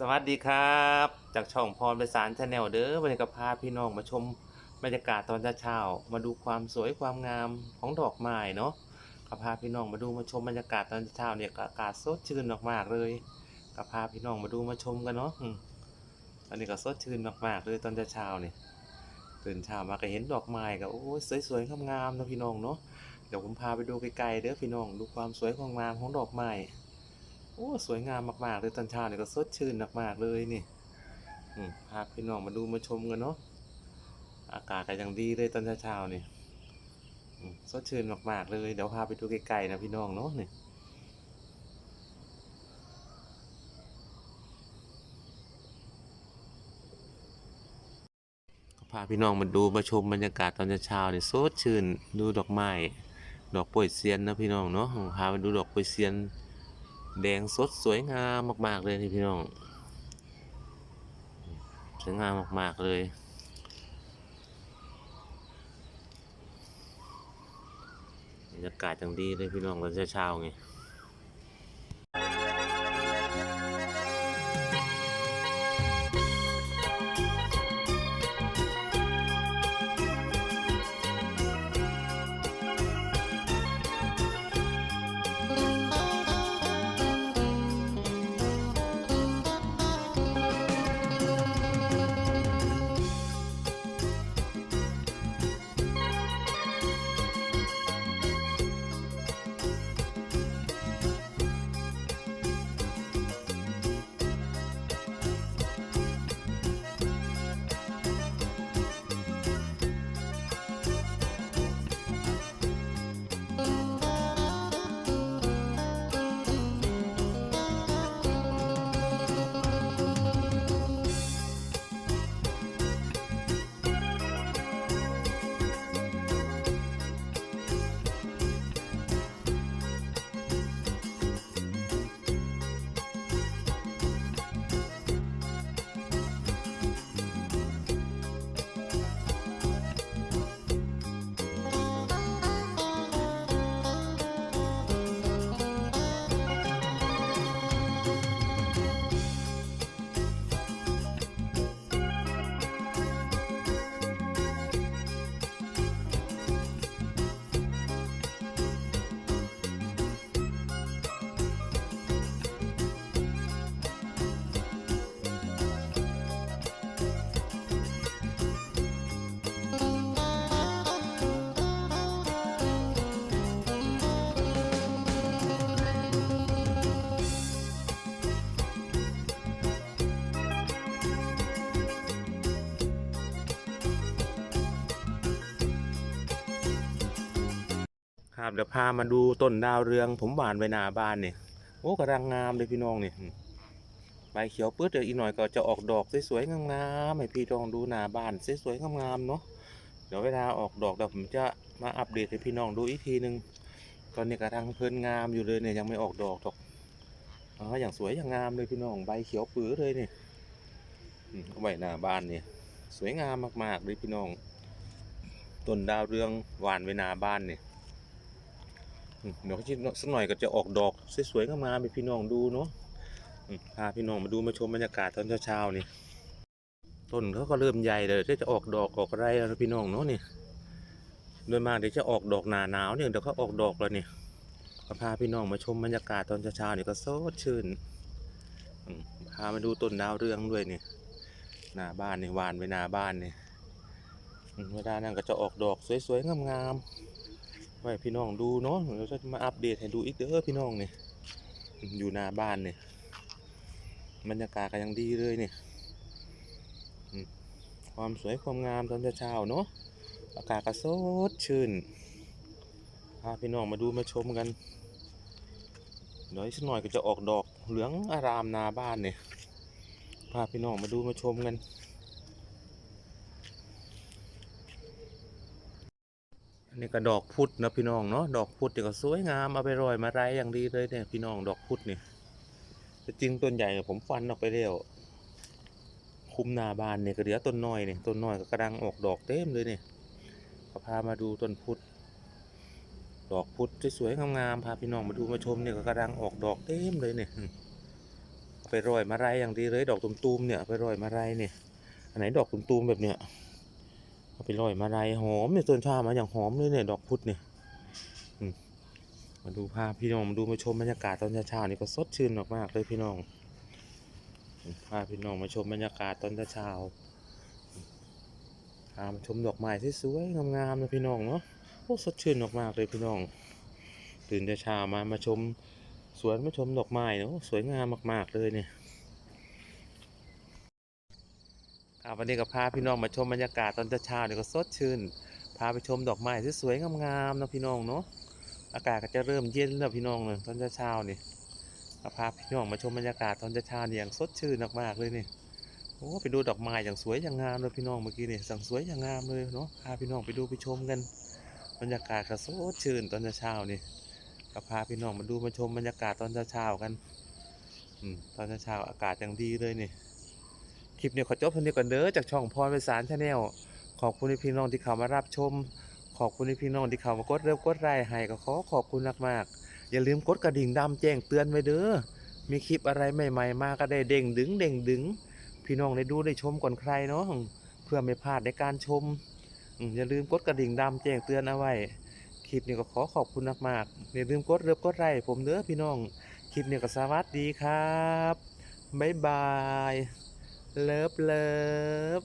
สวัสดีครับ จากช่องพรประสานชาแนลเด้อวันนี้ก็พาพี่น้องมาชมบรรยากาศตอนเช้าๆมาดูความสวยความงามของดอกไม้เนาะก็พาพี่น้องมาดูมาชมบรรยากาศตอนเช้าเนี่ยอากาศสดชื่นมากๆเลยก็พาพี่น้องมาดูมาชมกันเนาะอันนี้ก็สดชื่นมากๆเลยตอนเช้าเนี่ยตื่นเช้ามาก็เห็นดอกไม้ก็โอ้ยสวยๆงามๆนะพี่น้องเนาะเดี๋ยวผมพาไปดูไกลๆเด้อพี่น้องดูความสวยความงามของดอกไม้ โอ้สวยงามมากๆเลยตอนเช้าเนี่ยก็สดชื่นมากๆเลยนี่พาพี่น้องมาดูมาชมกันเนาะอากาศก็ยังดีเลยตอนเช้าๆนี่อืมสดชื่นมากๆเลยเดี๋ยวพาไปดูไกลๆนะพี่น้องเนาะนี่พาพี่น้องมาดูมาชมบรรยากาศตอนเช้าๆนี่ยสดชื่นดูดอกไม้ดอกป่วยเซียนนะพี่น้องเนาะพามาดูดอกป่วยเซียน แดงสดสวยงามมาก ๆ เลยนี่พี่น้องสวยงามมาก ๆ เลย บรรยากาศจังดีเลยพี่น้องตอนเช้าๆไง ครับเดี๋ยวพามาดูต้นดาวเรือง ผมหวานไว้หน้าบ้านเนี่ยโอ้กำลังงามเลยพี่น้องเนี่ยใบเขียวปื้ดเดี๋ยวอีกหน่อยก็จะออกดอกสวยๆงามๆให้พี่น้องดูหน้าบ้านสวยๆงามๆเนาะเดี๋ยวเวลาออกดอกเดี๋ยวผมจะมาอัปเดตให้พี่น้องดูอีกทีหนึ่งตอนนี้กำลังเพลินงามอยู่เลยเนี่ยยังไม่ออกดอกหรอกอ๋ออย่างสวยอย่างงามเลยพี่น้องใบเขียวปื้ดเลยเนี่ยอืมเอาไว้หน้าบ้านเนี่ยสวยงามมากๆเลยพี่น้องต้นดาวเรืองหวานไว้หน้าบ้านเนี่ย อืมเดี๋ยวสักหน่อยก็จะออกดอกสวยๆงามๆให้พี่น้องดูเนาะพาพี่น้องมาดูมาชมบรรยากาศตอนเช้าๆนี่ต้นเขาก็เริ่มใหญ่เลยที่จะออกดอกออกอะไรแล้วพี่น้องเนาะนี่โดยมากเดี๋ยวจะออกดอกหนาหนาวเนี่ยเดี๋ยวเขาออกดอกแล้วนี่ก็พาพี่น้องมาชมบรรยากาศตอนเช้าๆนี่ก็สดชื่นพามาดูต้นดาวเรืองด้วยนี่หน้าบ้านนี่หวานไว้หน้าบ้านนี่เวลานั้นก็จะออกดอกสวยๆงามๆ ไว้พี่น้องดูเนาะเราจะมาอัปเดตให้ดูอีกเด้อพี่น้องเนี่ยอยู่หน้าบ้านเนี่ยบรรยากาศก็ยังดีเลยเนี่ยความสวยความงามตอนเช้าเนาะอากาศก็สดชื่นพาพี่น้องมาดูมาชมกันเดี๋ยวอีกสักหน่อยก็จะออกดอกเหลืองอารามหนาบ้านเนี่ยพาพี่น้องมาดูมาชมกัน นนี้ก็ดอกพุธนะพี่น้องเนาะดอกพุธเนี่ยก็สวยงามเอาไปโรยมาไรอย่างดีเลยเนี่ยพี่น้องดอกพุธเนี่แต่จริงต้นใหญ่ผมฟันออกไปแล้วคุมนาบานเนี่ยก็เหลือต้นน้อยเนี่ยต้นน้อยก็กำลังออกดอกเต็มเลยเนี่ยก็พามาดูต้นพุธดอกพุธสวยๆงามๆพาพี่น้องมาดูมาชมเนี่ยก็กำลังออกดอกเต็มเลยเนี่ยไปโรยมาไรอย่างดีเลย ดอกตุ่มๆเนี่ยไปโรยมาไรเนี่ยอันไหนดอกตุ่มๆแบบเนี้ย เอาไปโรยมาไรหอมเนี่ยต้นชามาอย่างหอมเลยเนี่ยดอกพุธเนี่ยมาดูภาพพี่น้องมาดูมาชมบรรยากาศตอนเช้าๆนี่ก็สดชื่นมากๆเลยพี่น้องอืมพาพี่น้องมาชมบรรยากาศตอนเช้าๆพามาชมดอกไม้สวยๆงามๆนะพี่น้องเนาะโอ้สดชื่นมากๆเลยพี่น้อง ตื่นเช้ามามาชมสวนมาชมดอกไม้เนาะสวยงามมากๆเลยเนี่ย ครับวันนี้ก็พาพี่น้องมาชมบรรยากาศตอนเช้าเนี่ยก็สดชื่น พาไปชมดอกไม้สวยๆงามๆนะพี่น้องเนาะ อากาศก็จะเริ่มเย็นแล้วพี่น้องเลยตอนเช้านี่ก็พาพี่น้องมาชมบรรยากาศตอนเช้าเนี่ยอย่างสดชื่นมากๆเลยนี่โอ้ไปดูดอกไม้อย่างสวยอย่างงามเลยพี่น้องเมื่อกี้นี่สั่งสวยอย่างงามเลยเนาะพาพี่น้องไปดูไปชมกัน บรรยากาศก็สดชื่นตอนเช้านี่ก็พาพี่น้องมาดูมาชมบรรยากาศตอนเช้าๆกัน อืมตอนเช้าอากาศย่างดีเลยนี่ คลิปนี้ขอจบเท่านี้ก่อนเด้อจากช่องพรไปสารชาแนลขอบคุณพี่น้องที่เข้ามารับชม ขอบคุณพี่น้องที่เข้ามากดเริ่มกดไลค์ให้ก็ขอขอบคุณมากๆอย่าลืมกดกระดิ่งดำแจ้งเตือนไว้เด้อมีคลิปอะไรใหม่ๆมาก็ได้เด้งดึงเด้งดึง พี่น้องได้ดูได้ชมก่อนใครเนาะเพื่อไม่พลาดในการชมอย่าลืมกดกระดิ่งดำแจ้งเตือนเอาไว้คลิปนี้ก็ขอขอบคุณมากๆอย่าลืมกดเริบกดไลค์ผมเด้อพี่น้องคลิปนี้ก็สวัสดีครับบ๊ายบาย เลิฟเลิฟ